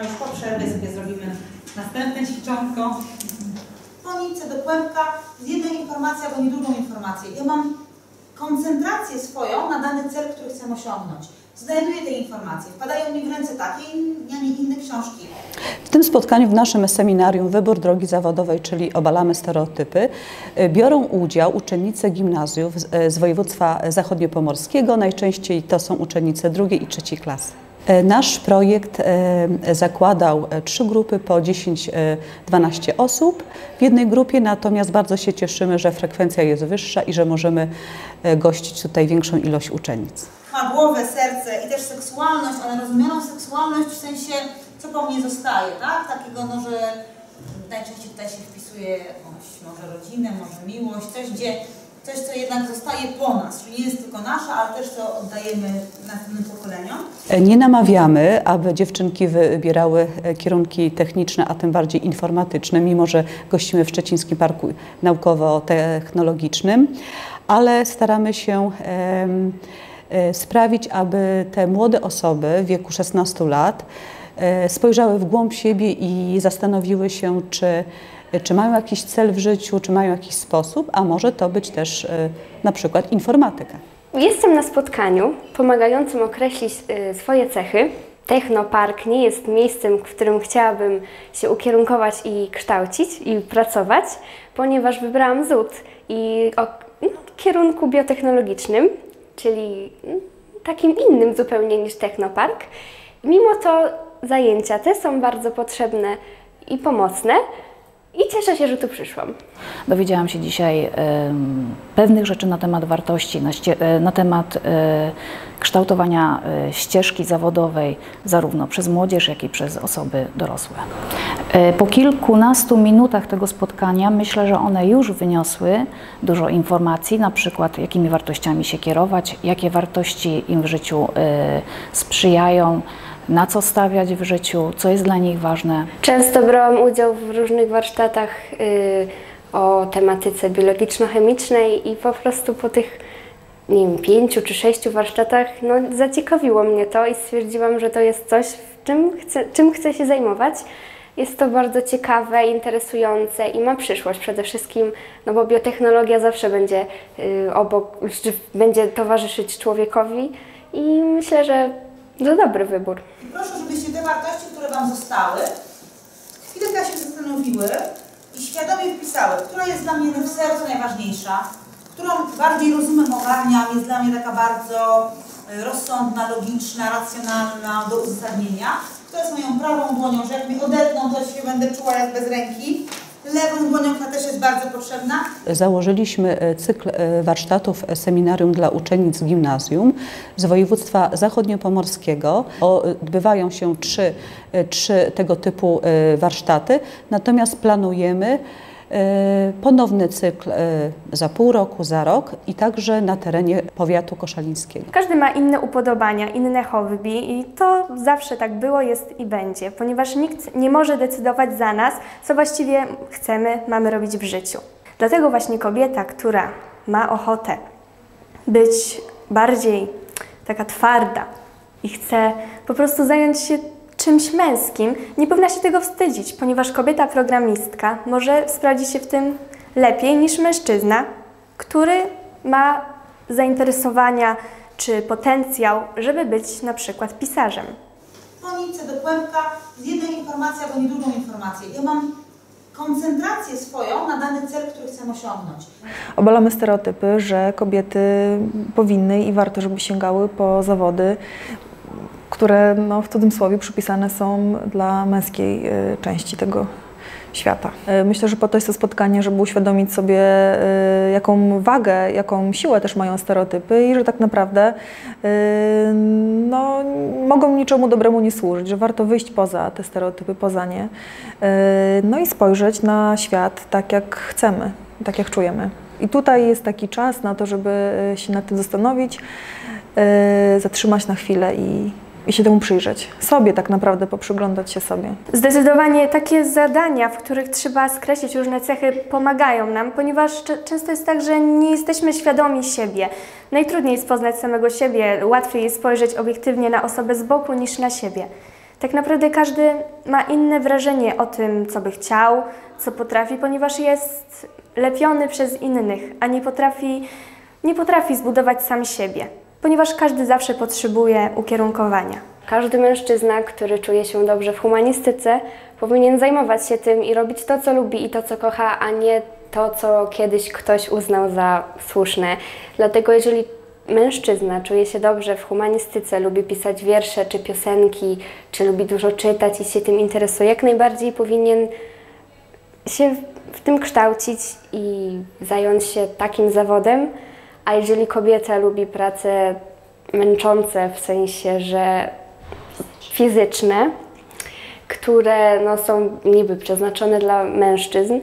A już po przerwie sobie zrobimy następne ćwiczonko. Po nitce do kłębka z jednej informacji albo nie drugą informację. Ja mam koncentrację swoją na dany cel, który chcę osiągnąć. Znajduję te informacje, wpadają mi w ręce takie, a nie inne książki. W tym spotkaniu w naszym seminarium Wybór drogi zawodowej, czyli Obalamy stereotypy, y, biorą udział uczennice gimnazjów y, z województwa zachodniopomorskiego. Najczęściej to są uczennice drugiej i trzeciej klasy. Y, Nasz projekt y, zakładał y, trzy grupy po 10-12 osób w jednej grupie, natomiast bardzo się cieszymy, że frekwencja jest wyższa i że możemy gościć tutaj większą ilość uczennic. Ma głowę, serce i też seksualność, ale rozumianą seksualność w sensie, co po mnie zostaje, tak? Takiego, no, że najczęściej tutaj się wpisuje jakąś może rodzinę, może miłość, coś, gdzie coś, co jednak zostaje po nas, czyli nie jest tylko nasza, ale też co oddajemy następnym pokoleniom. Nie namawiamy, aby dziewczynki wybierały e, kierunki techniczne, a tym bardziej informatyczne, mimo że gościmy w Szczecińskim Parku Naukowo-Technologicznym, ale staramy się e, sprawić, aby te młode osoby w wieku 16 lat e, spojrzały w głąb siebie i zastanowiły się, czy, czy mają jakiś cel w życiu, czy mają jakiś sposób, a może to być też e, na przykład informatyka. Jestem na spotkaniu pomagającym określić y, swoje cechy. Technopark nie jest miejscem, w którym chciałabym się ukierunkować i kształcić i pracować, ponieważ wybrałam ZUT i o no, kierunku biotechnologicznym, czyli mm, takim innym zupełnie niż Technopark. Mimo to zajęcia te są bardzo potrzebne i pomocne i cieszę się, że tu przyszłam. Dowiedziałam się dzisiaj em, pewnych rzeczy na temat wartości, na, e, na temat e, kształtowania e, ścieżki zawodowej, zarówno przez młodzież, jak i przez osoby dorosłe. Po kilkunastu minutach tego spotkania myślę, że one już wyniosły dużo informacji, na przykład jakimi wartościami się kierować, jakie wartości im w życiu sprzyjają, na co stawiać w życiu, co jest dla nich ważne. Często brałam udział w różnych warsztatach y, o tematyce biologiczno-chemicznej i po prostu po tych nie wiem, pięciu czy sześciu warsztatach no, zaciekawiło mnie to i stwierdziłam, że to jest coś, czym chcę, czym chcę się zajmować. Jest to bardzo ciekawe, interesujące i ma przyszłość przede wszystkim, no bo biotechnologia zawsze będzie y, obok, czy będzie towarzyszyć człowiekowi i myślę, że to dobry wybór. I proszę, żebyście te wartości, które Wam zostały, chwilkę się zastanowiły i świadomie wpisały, która jest dla mnie w sercu najważniejsza, którą bardziej rozumem ogarniam, jest dla mnie taka bardzo y, rozsądna, logiczna, racjonalna do uzasadnienia, która jest moją prawą dłonią, że jak mi odetną, to się będę czuła jak bez ręki. Lewą dłonią, która też jest bardzo potrzebna. Założyliśmy e, cykl e, warsztatów e, seminarium dla uczennic gimnazjum z województwa zachodniopomorskiego. Odbywają się trzy, trzy tego typu warsztaty, natomiast planujemy ponowny cykl e, za pół roku, za rok i także na terenie powiatu koszalińskiego. Każdy ma inne upodobania, inne hobby i to zawsze tak było, jest i będzie, ponieważ nikt nie może decydować za nas, co właściwie chcemy, mamy robić w życiu. Dlatego właśnie kobieta, która ma ochotę być bardziej taka twarda i chce po prostu zająć się czymś męskim, nie powinna się tego wstydzić, ponieważ kobieta programistka może sprawdzić się w tym lepiej niż mężczyzna, który ma zainteresowania czy potencjał, żeby być na przykład pisarzem. Po nitce do kłębka z jednej informacji albo nie drugą informację. Ja mam koncentrację swoją na dany cel, który chcę osiągnąć. Obalamy stereotypy, że kobiety powinny i warto, żeby sięgały po zawody, które no, w cudzysłowie przypisane są dla męskiej y, części tego świata. Y, Myślę, że po to jest to spotkanie, żeby uświadomić sobie, y, jaką wagę, jaką siłę też mają stereotypy i że tak naprawdę no, mogą niczemu dobremu nie służyć, że warto wyjść poza te stereotypy, poza nie, no i spojrzeć na świat tak, jak chcemy, tak, jak czujemy. I tutaj jest taki czas na to, żeby się nad tym zastanowić, zatrzymać na chwilę i, i się temu przyjrzeć. Sobie tak naprawdę, poprzyglądać się sobie. Zdecydowanie takie zadania, w których trzeba skreślić różne cechy, pomagają nam, ponieważ często jest tak, że nie jesteśmy świadomi siebie. Najtrudniej jest poznać samego siebie, łatwiej jest spojrzeć obiektywnie na osobę z boku niż na siebie. Tak naprawdę każdy ma inne wrażenie o tym, co by chciał, co potrafi, ponieważ jest lepiony przez innych, a nie potrafi, nie potrafi zbudować sam siebie, ponieważ każdy zawsze potrzebuje ukierunkowania. Każdy mężczyzna, który czuje się dobrze w humanistyce, powinien zajmować się tym i robić to, co lubi i to, co kocha, a nie to, co kiedyś ktoś uznał za słuszne. Dlatego jeżeli mężczyzna czuje się dobrze w humanistyce, lubi pisać wiersze czy piosenki, czy lubi dużo czytać i się tym interesuje, jak najbardziej powinien się w tym kształcić i zająć się takim zawodem. A jeżeli kobieta lubi prace męczące, w sensie, że fizyczne, które no, są niby przeznaczone dla mężczyzn,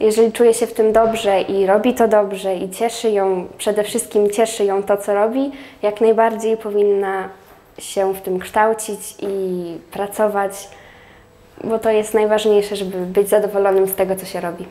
jeżeli czuje się w tym dobrze i robi to dobrze i cieszy ją, przede wszystkim cieszy ją to, co robi, jak najbardziej powinna się w tym kształcić i pracować, bo to jest najważniejsze, żeby być zadowolonym z tego, co się robi.